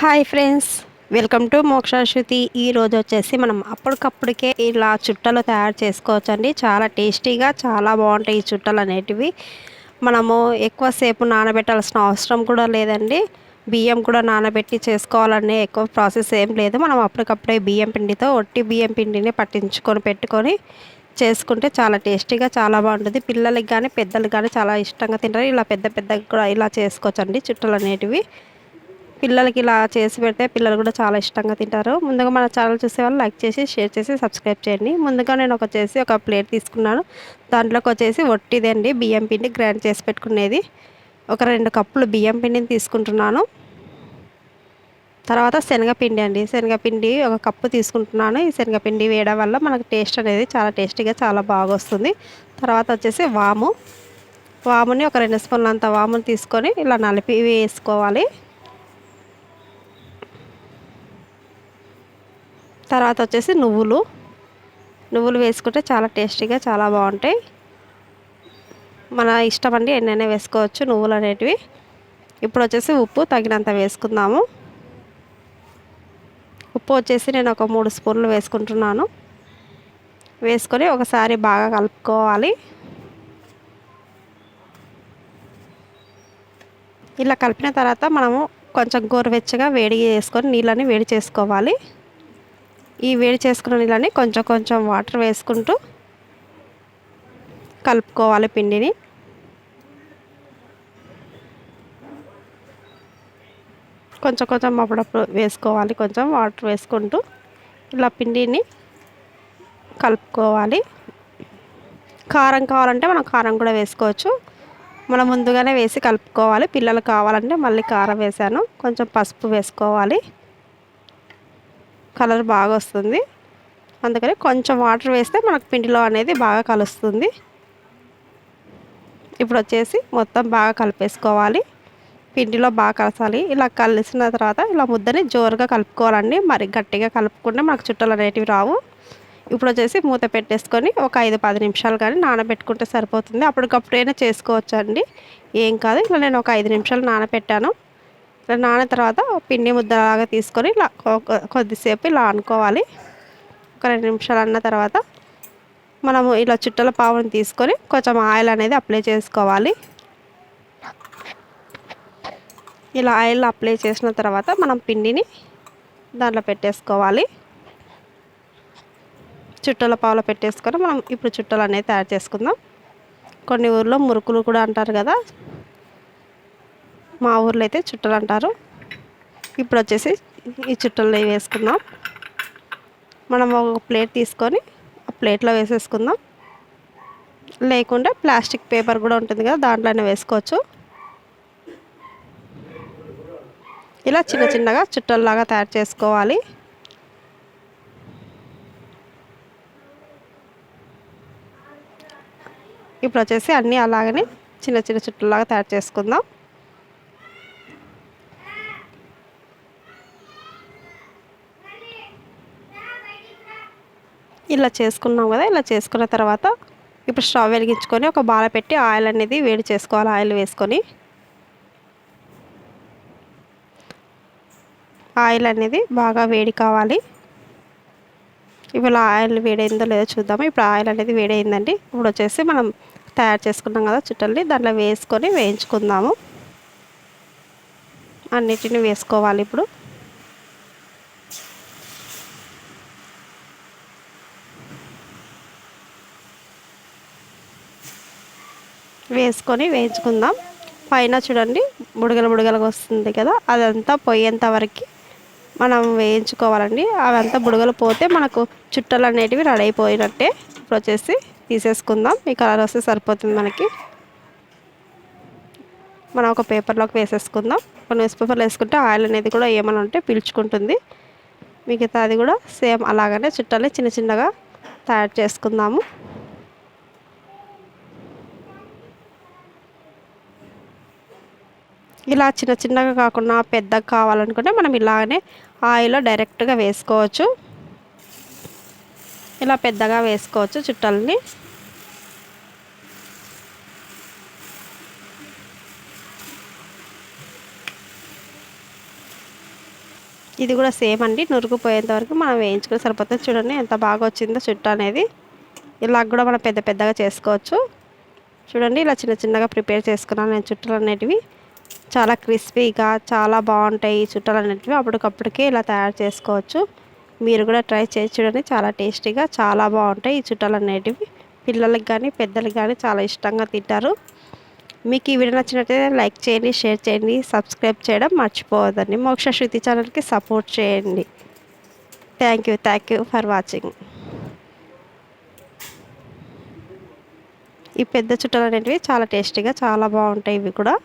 Hi friends welcome to Mokshashruthi ఈ రోజు వచ్చేసి మనం అప్పటికప్పటికే ఇలా చుట్టలు తయారు చేసుకోవచ్చండి. చాలా టేస్టీగా చాలా బాగుంటాయి ఈ చుట్టలు అనేటివి. మనము ఎక్కువసేపు నానబెట్టాల్సిన అవసరం కూడా లేదండి. బియ్యం కూడా నానబెట్టి చేసుకోవాలనే ఎక్కువ ప్రాసెస్ ఏం లేదు. మనం అప్పటికప్పుడే బియ్యం పిండితో ఒట్టి బియ్యం పిండిని పట్టించుకొని పెట్టుకొని చేసుకుంటే చాలా టేస్టీగా చాలా బాగుంటుంది. పిల్లలకి కానీ పెద్దలకి కానీ చాలా ఇష్టంగా తింటారు. ఇలా పెద్ద పెద్దగా కూడా ఇలా చేసుకోవచ్చండి చుట్టలు అనేటివి. పిల్లలకి ఇలా చేసి పెడితే పిల్లలు కూడా చాలా ఇష్టంగా తింటారు. ముందుగా మన ఛానల్ చూసే వాళ్ళు లైక్ చేసి షేర్ చేసి సబ్స్క్రైబ్ చేయండి. ముందుగా నేను ఒక వచ్చేసి ఒక ప్లేట్ తీసుకున్నాను. దాంట్లోకి వచ్చేసి ఒట్టిదండి బియ్యం పిండి గ్రైండ్ చేసి పెట్టుకునేది. ఒక రెండు కప్పులు బియ్యం పిండిని తీసుకుంటున్నాను. తర్వాత శనగపిండి అండి. శనగపిండి ఒక కప్పు తీసుకుంటున్నాను. ఈ శనగపిండి వేయడం వల్ల మనకు టేస్ట్ అనేది చాలా టేస్టీగా చాలా బాగా వస్తుంది. తర్వాత వచ్చేసి వాము. వాముని ఒక రెండు స్పూన్లంత అంత వాముని తీసుకొని ఇలా నలిపి వేసుకోవాలి. తర్వాత వచ్చేసి నువ్వులు. నువ్వులు వేసుకుంటే చాలా టేస్టీగా చాలా బాగుంటాయి. మన ఇష్టం అండి ఎన్నైనా వేసుకోవచ్చు నువ్వులు అనేటివి. ఇప్పుడు వచ్చేసి ఉప్పు తగినంత వేసుకుందాము. ఉప్పు వచ్చేసి నేను ఒక మూడు స్పూన్లు వేసుకుంటున్నాను. వేసుకొని ఒకసారి బాగా కలుపుకోవాలి. ఇలా కలిపిన తర్వాత మనము కొంచెం గోరువెచ్చగా వేడి చేసుకొని నీళ్ళని వేడి చేసుకోవాలి. ఈ వేడి చేసుకున్న నీళ్ళని కొంచెం కొంచెం వాటర్ వేసుకుంటూ కలుపుకోవాలి పిండిని. కొంచెం కొంచెం అప్పుడప్పుడు వేసుకోవాలి కొంచెం వాటర్ వేసుకుంటూ ఇలా పిండిని కలుపుకోవాలి. కారం కావాలంటే మనం కారం కూడా వేసుకోవచ్చు. మనం ముందుగానే వేసి కలుపుకోవాలి. పిల్లలు కావాలంటే మళ్ళీ కారం వేసాను. కొంచెం పసుపు వేసుకోవాలి. కలర్ బాగా వస్తుంది. అందుకని కొంచెం వాటర్ వేస్తే మనకు పిండిలో అనేది బాగా కలుస్తుంది. ఇప్పుడు వచ్చేసి మొత్తం బాగా కలిపేసుకోవాలి. పిండిలో బాగా కలసాలి ఇలా కలిసిన తర్వాత ఇలా ముద్దని జోరుగా కలుపుకోవాలండి. మరి గట్టిగా కలుపుకుంటే మనకు చుట్టలు అనేటివి రావు. ఇప్పుడు వచ్చేసి మూత పెట్టేసుకొని ఒక ఐదు పది నిమిషాలు కానీ నానబెట్టుకుంటే సరిపోతుంది. అప్పటికప్పుడైనా చేసుకోవచ్చు అండి ఏం కాదు ఇలా నేను ఒక ఐదు నిమిషాలు నానబెట్టాను. ఇలా నాన తర్వాత పిండి ముద్దలాగా తీసుకొని ఇలా కొద్దిసేపు ఇలా అనుకోవాలి. ఒక రెండు నిమిషాలు అన్న తర్వాత మనము ఇలా చుట్టల పావుని తీసుకొని కొంచెం ఆయిల్ అనేది అప్లై చేసుకోవాలి. ఇలా ఆయిల్ అప్లై చేసిన తర్వాత మనం పిండిని దాంట్లో పెట్టేసుకోవాలి. చుట్టల పావులో పెట్టేసుకొని మనం ఇప్పుడు చుట్టలు అనేది తయారు చేసుకుందాం. కొన్ని ఊర్లో మురుకులు కూడా అంటారు కదా మా ఊర్లో అయితే చుట్టలు అంటారు. ఇప్పుడు వచ్చేసి ఈ చుట్టలు వేసుకుందాం. మనం ఒక ప్లేట్ తీసుకొని ఆ ప్లేట్లో వేసేసుకుందాం. లేకుంటే ప్లాస్టిక్ పేపర్ కూడా ఉంటుంది కదా దాంట్లోనే వేసుకోవచ్చు. ఇలా చిన్న చిన్నగా చుట్టల్లాగా తయారు చేసుకోవాలి. ఇప్పుడు వచ్చేసి అన్నీ అలాగనే చిన్న చిన్న చుట్టల్లాగా తయారు చేసుకుందాం. ఇలా చేసుకున్నాం కదా ఇలా చేసుకున్న తర్వాత ఇప్పుడు స్టవ్ వెలిగించుకొని ఒక బాల పెట్టి ఆయిల్ అనేది వేడి చేసుకోవాలి ఆయిల్ వేసుకొని. ఆయిల్ అనేది బాగా వేడి కావాలి. ఇప్పుడు ఆయిల్ వేడైందో లేదో చూద్దాము. ఇప్పుడు ఆయిల్ అనేది వేడైందండి. ఇప్పుడు వచ్చేసి మనం తయారు చేసుకున్నాం కదా చుట్టల్ని దాంట్లో వేసుకొని వేయించుకుందాము. అన్నిటిని వేసుకోవాలి ఇప్పుడు. వేసుకొని వేయించుకుందాం. పైన చూడండి బుడగలు బుడగలుగా వస్తుంది కదా అదంతా పోయేంత వరకు మనం వేయించుకోవాలండి. అవంతా బుడగలు పోతే మనకు చుట్టలు అనేటివి రెడీ అయిపోయినట్టే ఇప్పుడు వచ్చేసి తీసేసుకుందాం. ఈ కలర్ వస్తే సరిపోతుంది మనకి. మనం ఒక పేపర్లోకి వేసేసుకుందాం. ఒక న్యూస్ పేపర్లో వేసుకుంటే ఆయిల్ అనేది కూడా ఏమైనా ఉంటే పీల్చుకుంటుంది. మిగతా అది కూడా సేమ్ అలాగనే చుట్టాలని చిన్న చిన్నగా తయారు చేసుకుందాము. ఇలా చిన్న చిన్నగా కాకుండా పెద్దగా కావాలనుకుంటే మనం ఇలాగనే ఆయిల్లో డైరెక్ట్గా వేసుకోవచ్చు. ఇలా పెద్దగా వేసుకోవచ్చు చుట్టల్ని. ఇది కూడా సేమ్ అండి. నురుగుపోయేంత వరకు మనం వేయించుకుని సరిపోతుంది చూడండి ఎంత బాగా వచ్చిందో చుట్ట అనేది. ఇలా కూడా మనం పెద్ద పెద్దగా చేసుకోవచ్చు. చూడండి ఇలా చిన్న చిన్నగా ప్రిపేర్ చేసుకున్నాను నేను చుట్టలు అనేటివి చాలా క్రిస్పీగా చాలా బాగుంటాయి ఈ చుట్టలు అనేటివి అప్పటికప్పటికే ఇలా తయారు చేసుకోవచ్చు. మీరు కూడా ట్రై చేసి చూడండి. చాలా టేస్టీగా చాలా బాగుంటాయి ఈ చుట్టలు అనేటివి పిల్లలకి కానీ పెద్దలకి కానీ చాలా ఇష్టంగా తింటారు. మీకు ఈ వీడియో నచ్చినట్లయితే లైక్ చేయండి షేర్ చేయండి సబ్స్క్రైబ్ చేయడం మర్చిపోవద్దండి. మోక్ష శృతి ఛానల్కి సపోర్ట్ చేయండి. Thank you thank you for watching. ఈ పెద్ద చుట్టాలు అనేటివి చాలా టేస్టీగా చాలా బాగుంటాయి ఇవి కూడా.